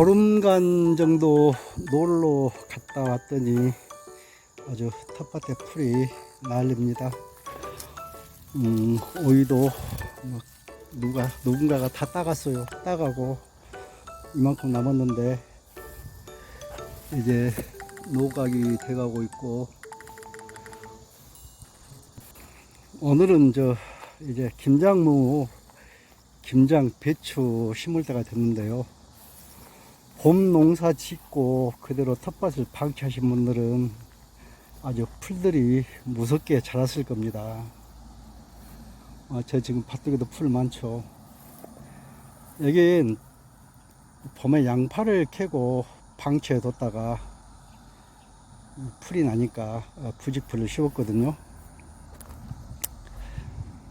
보름간 정도 놀러 갔다 왔더니 아주 텃밭에 풀이 날립니다. 음, 오이도 막 누가 누군가가 다 따갔어요. 따가고 이만큼 남았는데 이제 노각이 돼가고 있고 오늘은 저 이제 김장무 김장 배추 심을 때가 됐는데요. 봄 농사 짓고 그대로 텃밭을 방치하신 분들은 아주 풀들이 무섭게 자랐을 겁니다. 아, 저 지금 밭속에도 풀 많죠. 여긴 봄에 양파를 캐고 방치해 뒀다가 풀이 나니까 어, 부직풀을 씌웠거든요.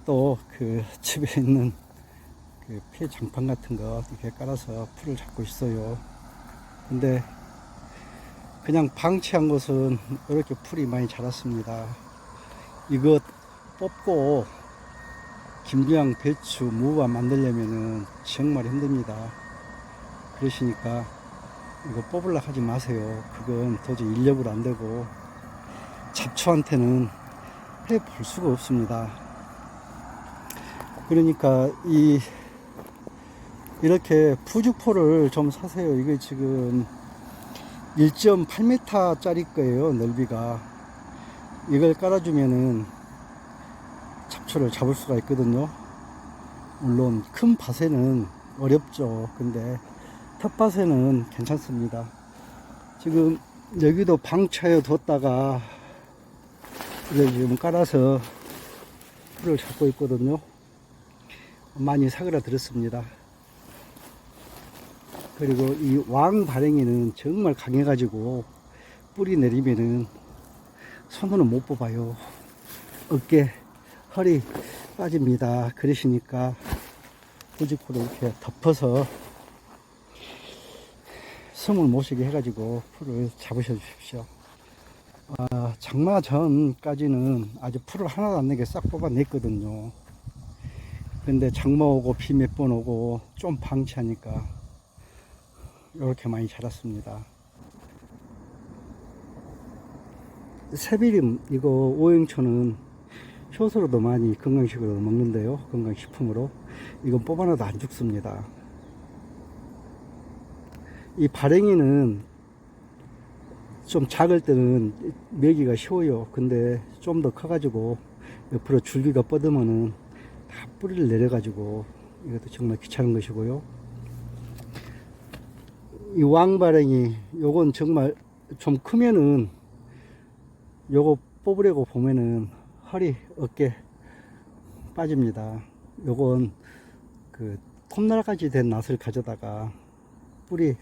또 그 집에 있는 그 폐장판 같은 거 이렇게 깔아서 풀을 잡고 있어요. 근데 그냥 방치한 것은 이렇게 풀이 많이 자랐습니다. 이것 뽑고 김장, 배추, 무와 만들려면은 정말 힘듭니다. 그러시니까 이거 뽑으려 하지 마세요. 그건 도저히 인력으로 안 되고 잡초한테는 해 볼 수가 없습니다. 그러니까 이 이렇게 푸주포를 좀 사세요. 이게 지금 1.8m 짜리 거예요. 넓이가. 이걸 깔아주면은 잡초를 잡을 수가 있거든요. 물론 큰 밭에는 어렵죠. 근데 텃밭에는 괜찮습니다. 지금 여기도 방차에 뒀다가 이제 지금 깔아서 풀을 잡고 있거든요. 많이 사그라들었습니다. 그리고 이 왕 발행이는 정말 강해가지고 뿌리 내리면은 손으로 못 뽑아요. 어깨, 허리 빠집니다. 그러시니까 부직포로 이렇게 덮어서 숨을 못 쉬게 해가지고 풀을 잡으셔 주십시오. 아, 장마 전까지는 아주 풀을 하나도 안 내게 싹 뽑아냈거든요. 근데 장마 오고 비 몇 번 오고 좀 방치하니까 이렇게 많이 자랐습니다. 새비림 이거 오행초는 효소로도 많이 건강식으로 먹는데요. 건강식품으로 이건 뽑아놔도 안 죽습니다. 이 발행이는 좀 작을 때는 매기가 쉬워요. 근데 좀 더 커가지고 옆으로 줄기가 뻗으면은 다 뿌리를 내려가지고 이것도 정말 귀찮은 것이고요. 이 왕발행이 요건 정말 좀 크면은 요거 뽑으려고 보면은 허리 어깨 빠집니다. 요건 그 톱날까지 된 낫을 가져다가 뿌리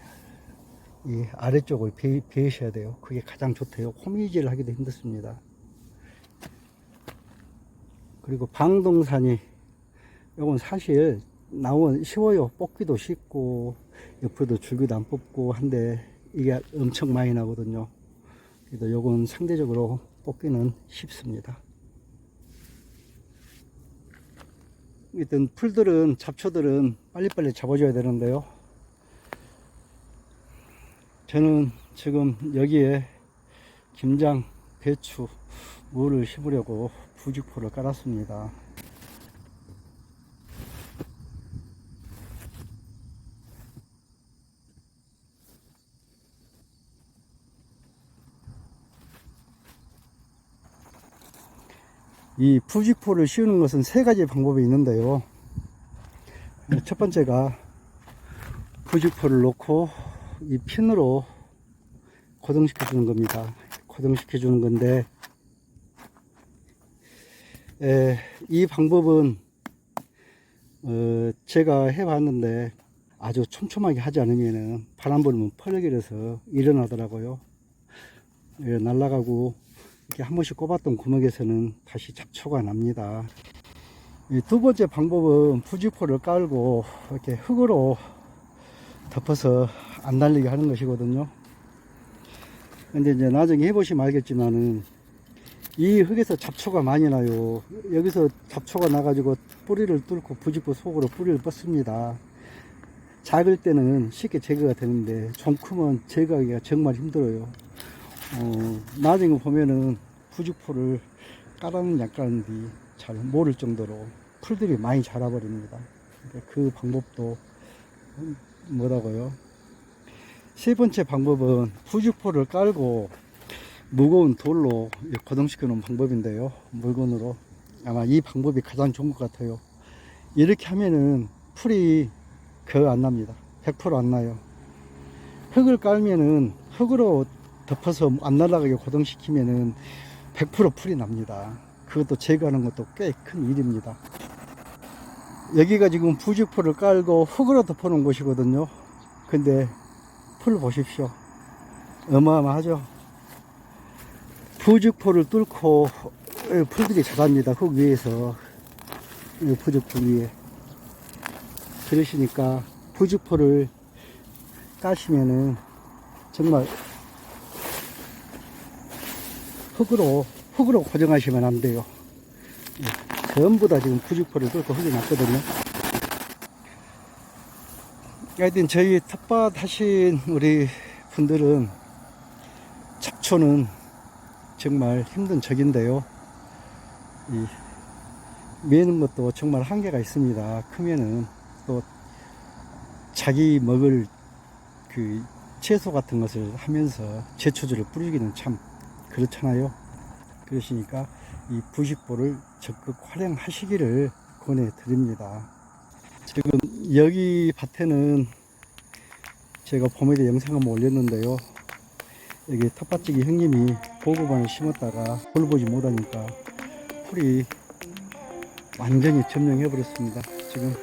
이 아래쪽을 베, 베으셔야 돼요. 그게 가장 좋대요. 호미질을 하기도 힘들습니다. 그리고 방동산이 요건 사실 나온 쉬워요. 뽑기도 쉽고 옆으로도 줄기도 안 뽑고 한데 이게 엄청 많이 나거든요. 그래도 요건 상대적으로 뽑기는 쉽습니다. 일단 풀들은 잡초들은 빨리빨리 잡아줘야 되는데요. 저는 지금 여기에 김장, 배추, 무를 심으려고 부직포를 깔았습니다. 이 부직포를 씌우는 것은 세 가지 방법이 있는데요. 첫 번째가 부직포를 놓고 이 핀으로 고정시켜 주는 겁니다. 고정시켜 주는 건데, 에, 이 방법은 어, 제가 해봤는데 아주 촘촘하게 하지 않으면은 바람 불면 펄럭이려서 일어나더라고요. 예, 날아가고 이렇게 한 번씩 꼽았던 구멍에서는 다시 잡초가 납니다. 이두 번째 방법은 부직포를 깔고 이렇게 흙으로 덮어서 안 날리게 하는 것이거든요. 근데 이제 나중에 해보시면 알겠지만은 이 흙에서 잡초가 많이 나요. 여기서 잡초가 나가지고 뿌리를 뚫고 부직포 속으로 뿌리를 뻗습니다. 작을 때는 쉽게 제거가 되는데 좀 크면 제거하기가 정말 힘들어요. 어, 나중에 보면은 부직포를 깔아는 약간인데 잘 모를 정도로 풀들이 많이 자라버립니다. 그 방법도 뭐라고요? 세 번째 방법은 부직포를 깔고 무거운 돌로 고정시켜 놓은 방법인데요. 물건으로. 아마 이 방법이 가장 좋은 것 같아요. 이렇게 하면은 풀이 거의 안 납니다. 100%안 나요. 흙을 깔면은 흙으로 덮어서 안 날아가게 고정시키면은 100% 풀이 납니다. 그것도 제거하는 것도 꽤 큰 일입니다. 여기가 지금 부직포를 깔고 흙으로 덮어놓은 곳이거든요. 근데 풀 보십시오. 어마어마하죠? 부직포를 뚫고 풀들이 자랍니다. 흙 위에서. 이 부직포 위에. 그러시니까 부직포를 까시면은 정말 흙으로, 흙으로 고정하시면 안 돼요. 예, 전부 다 지금 부직포를 뚫고 흙이 났거든요. 하여튼 저희 텃밭 하신 우리 분들은 잡초는 정말 힘든 적인데요. 이 매는 것도 정말 한계가 있습니다. 크면은 또 자기 먹을 그 채소 같은 것을 하면서 제초제를 뿌리기는 참 그렇잖아요. 그러시니까 이 부식보를 적극 활용하시기를 권해 드립니다. 지금 여기 밭에는 제가 봄에도 영상 한번 올렸는데요. 여기 텃밭지기 형님이 보고반을 심었다가 돌보지 못하니까 풀이 완전히 점령해 버렸습니다. 지금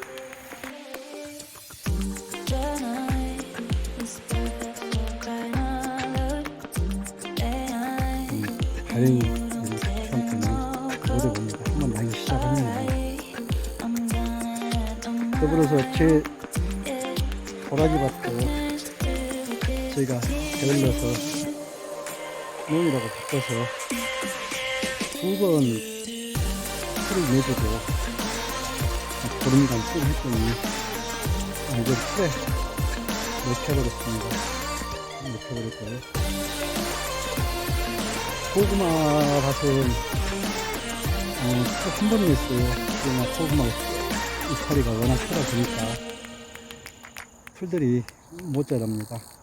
다행히 우리 저한테는 오래 봅니다. 한번 나기 시작하면 더불어서 제 도라지 밭도 저희가 게을러서 농이라고 바꿔서 두 번 풀을 내줘도 보름간 풀 했더니 이걸 풀에 넣혀버렸습니다. 넣혀버렸고요. 고구마 밭은 어, 한 번에 했어요. 그러나 고구마 이파리가 워낙 크다 보니까 풀들이 못 자랍니다.